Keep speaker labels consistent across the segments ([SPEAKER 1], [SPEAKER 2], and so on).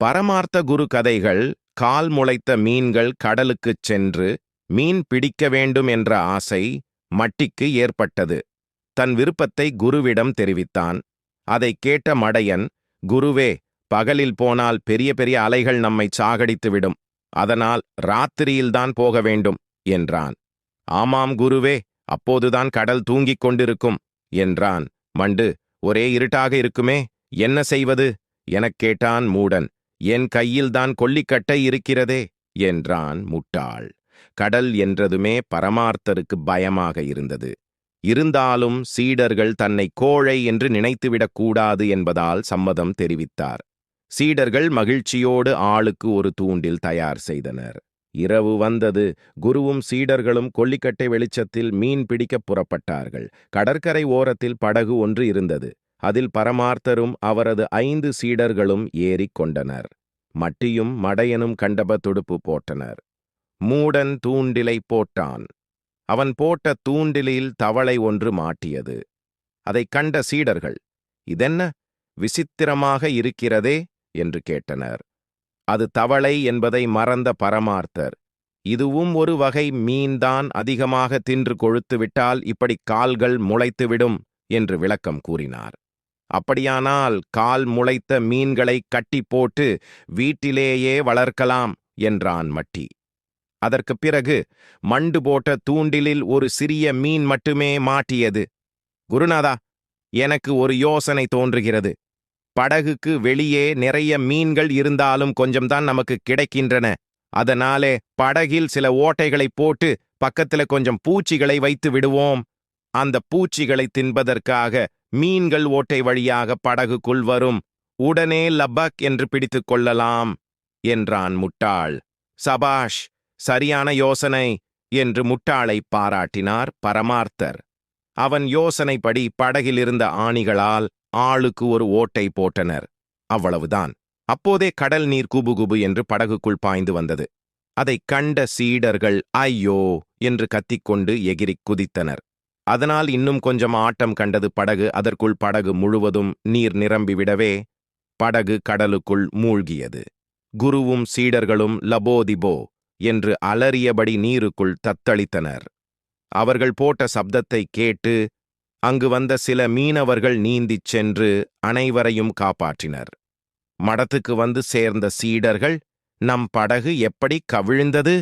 [SPEAKER 1] பரமார்த்த குரு கதைகள் கால் முளைத்த மீன்கள் கடலுக்குச் சென்று மீன் பிடிக்க வேண்டும் என்ற ஆசை மட்டிக்கு ஏற்பட்டது. தன் விருப்பத்தை குருவிடம் தெரிவித்தான். அதைக் கேட்ட மடையன் குருவே பகலில் போனால் பெரிய பெரிய அலைகள் நம்மை சாகடித்துவிடும் அதனால் ராத்திரியில்தான் போக வேண்டும் என்றான். ஆமாம் குருவே அப்போதுதான் கடல் தூங்கிக் கொண்டிருக்கும் என்றான். மண்டு ஒரே இருட்டாக இருக்குமே என்ன செய்வது? எனக் கேட்டான் மூடன். என் கையில்தான் கொல்லிக்கட்டை இருக்கிறதே என்றான் முட்டாள். கடல் என்றதுமே பரமார்த்தருக்கு பயமாக இருந்தது. இருந்தாலும் சீடர்கள் தன்னை கோழை என்று நினைத்துவிடக் கூடாது என்பதால் சம்மதம் தெரிவித்தார். சீடர்கள் மகிழ்ச்சியோடு ஆளுக்கு ஒரு தூண்டில் தயார் செய்தனர். இரவு வந்தது. குருவும் சீடர்களும் கொல்லிக்கட்டை வெளிச்சத்தில் மீன் பிடிக்கப் புறப்பட்டார்கள். கடற்கரை ஓரத்தில் படகு ஒன்று இருந்தது. அதில் பரமார்த்தரும் அவரது ஐந்து சீடர்களும் ஏறிக் கொண்டனர். மட்டியும் மடையனும் கண்டப துடுப்பு போட்டனர். மூடன் தூண்டிலை போட்டான். அவன் போட்ட தூண்டிலில் தவளை ஒன்று மாட்டியது. அதைக் கண்ட சீடர்கள் இதென்ன? விசித்திரமாக இருக்கிறதே? என்று கேட்டனர். அது தவளை என்பதை மறந்த பரமார்த்தர். இதுவும் ஒரு வகை மீன்தான் அதிகமாக தின்று கொழுத்துவிட்டால் இப்படி கால்கள் முளைத்துவிடும் என்று விளக்கம் கூறினார். அப்படியானால் கால் முளைத்த மீன்களை கட்டி போட்டு வீட்டிலேயே வளர்க்கலாம் என்றான் மட்டி. அதற்குப் பிறகு மண்டு போட்ட தூண்டிலில் ஒரு சிறிய மீன் மட்டுமே மாட்டியது. குருநாதா எனக்கு ஒரு யோசனை தோன்றுகிறது. படகுக்கு வெளியே நிறைய மீன்கள் இருந்தாலும் கொஞ்சம்தான் நமக்கு கிடைக்கின்றன. அதனாலே படகில் சில ஓட்டைகளை போட்டு பக்கத்துல கொஞ்சம் பூச்சிகளை வைத்து விடுவோம் அந்த பூச்சிகளை தின்பதற்காக மீன்கள் ஓட்டை வழியாக படகுக்குள் வரும். உடனே லபக் என்று பிடித்துக் கொள்ளலாம் என்றான் முட்டாள். சபாஷ் சரியான யோசனை என்று முட்டாளை பாராட்டினார் பரமார்த்தர். அவன் யோசனைப்படி படகிலிருந்த ஆணிகளால் ஆளுக்கு ஒரு ஓட்டை போட்டனர். அவ்வளவுதான். அப்போதே கடல் நீர் குபுகுபு என்று படகுக்குள் பாய்ந்து வந்தது. அதைக் கண்ட சீடர்கள் ஐயோ! என்று கத்திக்கொண்டு எகிரிக் குதித்தனர். அதனால் இன்னும் கொஞ்சம் ஆட்டம் கண்டது படகு அதற்குள் படகு முழுவதும் நீர் நிரம்பிவிடவே படகு கடலுக்குள் மூழ்கியது. குருவும் சீடர்களும் லபோதிபோ என்று அலறியபடி நீருக்குள் தத்தளித்தனர். அவர்கள் போட்ட சப்தத்தை கேட்டு அங்கு வந்த சில மீனவர்கள் நீந்திச் சென்று அனைவரையும் காப்பாற்றினர். மடத்துக்கு வந்து சேர்ந்த சீடர்கள் நம் படகு எப்படி கவிழ்ந்தது?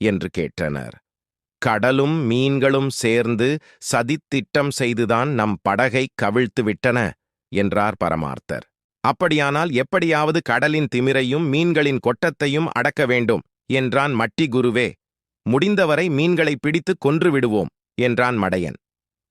[SPEAKER 1] என்று கேட்டனர். கடலும் மீன்களும் சேர்ந்து சதித்திட்டம் செய்துதான் நம் படகை கவிழ்த்து விட்டன என்றார் பரமார்த்தர். அப்படியானால் எப்படியாவது கடலின் திமிரையும் மீன்களின் கொட்டத்தையும் அடக்க வேண்டும் என்றான் மட்டி குருவே. முடிந்தவரை மீன்களை பிடித்து கொன்று விடுவோம் என்றான் மடையன்.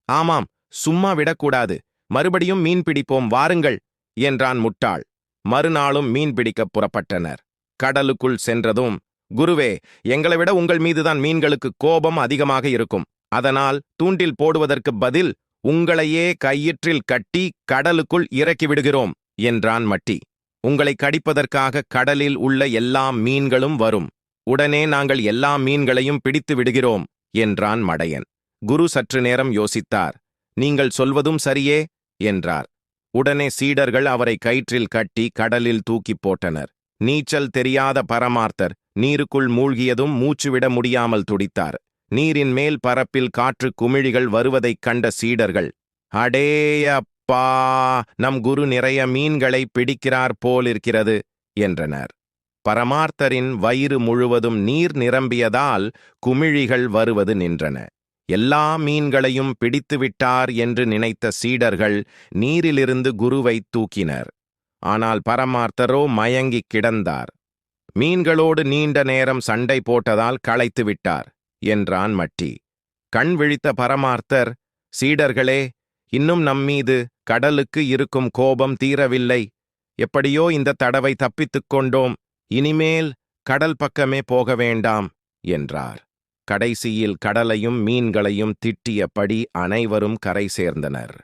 [SPEAKER 1] ஆமாம் சும்மா விடக்கூடாது. மறுபடியும் மீன் பிடிப்போம் வாருங்கள் என்றான் முட்டாள். மறுநாளும் மீன் பிடிக்கப் புறப்பட்டனர். கடலுக்குள் சென்றதும் குருவே எங்களை விட உங்கள் மீதுதான் மீன்களுக்கு கோபம் அதிகமாக இருக்கும். அதனால் தூண்டில் போடுவதற்கு பதில் உங்களையே கயிற்றில் கட்டி கடலுக்குள் இறக்கி விடுகிறோம் என்றான் மட்டி. உங்களை கடிப்பதற்காக கடலில் உள்ள எல்லா மீன்களும் வரும். உடனே நாங்கள் எல்லா மீன்களையும் பிடித்து விடுகிறோம் என்றான் மடையன். குரு சற்று நேரம் யோசித்தார். நீங்கள் சொல்வதும் சரியே என்றார். உடனே சீடர்கள் அவரை கயிற்றில் கட்டி கடலில் தூக்கிப் போட்டனர். நீச்சல் தெரியாத பரமார்த்தர். நீருக்குள் மூழ்கியதும் மூச்சுவிட முடியாமல் துடித்தார். நீரின் மேல் பரப்பில் காற்று குமிழிகள் வருவதைக் கண்ட சீடர்கள் அடேயப்பா நம் குரு நிறைய மீன்களை பிடிக்கிறார் போலிருக்கிறது என்றனர். பரமார்த்தரின் வயிறு முழுவதும் நீர் நிரம்பியதால் குமிழிகள் வருவது நின்றன. எல்லா மீன்களையும் பிடித்துவிட்டார் என்று நினைத்த சீடர்கள் நீரிலிருந்து குருவை தூக்கினர். ஆனால் பரமார்த்தரோ மயங்கிக் கிடந்தார். மீன்களோடு நீண்ட நேரம் சண்டை போட்டதால் களைத்து விட்டார் என்றான் மட்டி. கண் விழித்த பரமார்த்தர் சீடர்களே இன்னும் நம்மீது கடலுக்கு இருக்கும் கோபம் தீரவில்லை. எப்படியோ இந்த தடவை தப்பித்துக் கொண்டோம் இனிமேல் கடல் பக்கமே போக வேண்டாம் என்றார். கடைசியில் கடலையும் மீன்களையும் திட்டியபடி அனைவரும் கரை சேர்ந்தனர்.